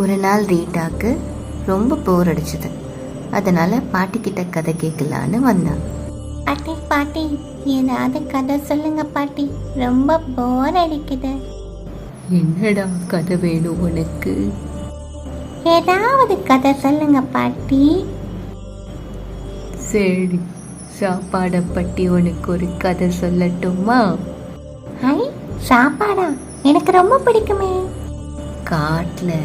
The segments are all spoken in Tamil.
ஒரு நாள் ரீட்டாக்கு ரொம்ப போர் அடிச்சது. அதனால பாட்டிக்கிட்ட கதை கேட்கலான்னு வந்தான். பாட்டி பாட்டி ஏதாவது கதை சொல்லுங்க பாட்டி. ரொம்ப போர் அடிக்குது. என்னடா கதை வேணும் உனக்கு? ஏதாவது கதை சொல்லுங்க பாட்டி. சரி சாப்பாடை பற்றி உனக்கு ஒரு கதை சொல்லட்டுமா? ஐ சாப்பாடா? எனக்கு ரொம்ப பிடிக்குமே. காட்டில்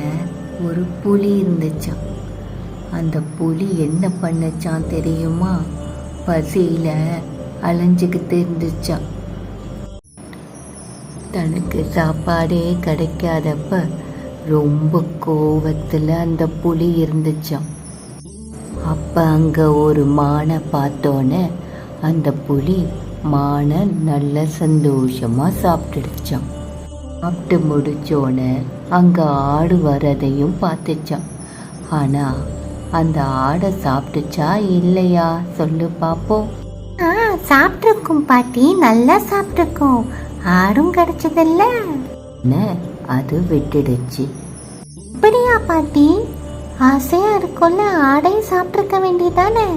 ஒரு புலி இருந்துச்சான் அந்த புலி என்ன பண்ணுச்சான் தெரியுமா? பசியில் அலைஞ்சுக்கிட்டு இருந்துச்சான் தனக்கு சாப்பாடே கிடைக்காதப்ப ரொம்ப கோவத்தில் அந்த புலி இருந்துச்சாம். அப்போ அங்கே ஒரு மானை பார்த்தோன்னே அந்த புலி மானை நல்ல சந்தோஷமாக சாப்பிட்டுடுச்சான் சாப்பிட்டு முடிச்சோடனே அங்கே ஆடு வரதையும் பார்த்துச்சான் ஆனால் அந்த ஆடை சாப்பிட்டுச்சா இல்லையா? சொல்லு பார்ப்போம் ஆ சாப்பிட்ருக்கோம் பாட்டி நல்லா சாப்பிட்ருக்கோம் ஆடும் கிடைச்சதில்ல. அது விட்டுடுச்சு. அப்படியா பாட்டி? ஆசையா இருக்கும்ல ஆடையும் சாப்பிட்ருக்க வேண்டியதானே?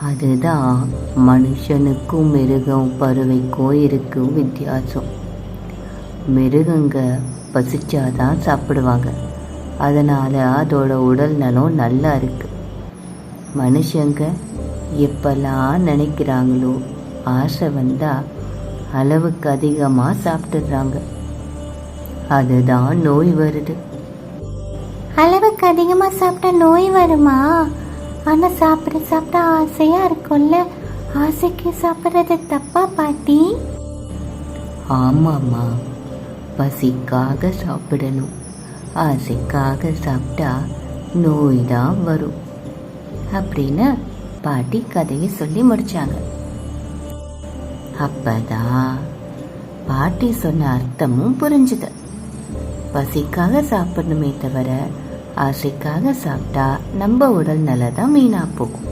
அதுதான் மனுஷனுக்கும் மிருகம் பறவைக்கும் இருக்கும் வித்தியாசம். மிருகங்க பசிச்சாதான் சாப்பிடுவாங்க. அதனால் அதோட உடல் நலம் நல்லா இருக்கு. மனுஷங்க எப்பெல்லாம் நினைக்கிறாங்களோ ஆசை வந்தால் அளவுக்கு அதிகமாக சாப்பிட்டுடுறாங்க. அதுதான் நோய் வருது. அளவுக்கு அதிகமாக சாப்பிட்டா நோய் வருமா? ஆனால் சாப்பிட சாப்பிட ஆசையாக இருக்கும்ல. ஆசைக்கு சாப்பிட்றது தப்பா பாட்டி? ஆமாம்மா. பசிக்காக சாப்பிடணும். ஆசைக்காக சாப்பிட்டா நோய் தான் வரும். அப்படின்னு பாட்டி கதையை சொல்லி முடிச்சாங்க. அப்பதான் பாட்டி சொன்ன அர்த்தமும் புரிஞ்சுது. பசிக்காக சாப்பிடணுமே தவிர ஆசைக்காக சாப்பிட்டா நம்ம உடல் நலதான் வீணா போகும்.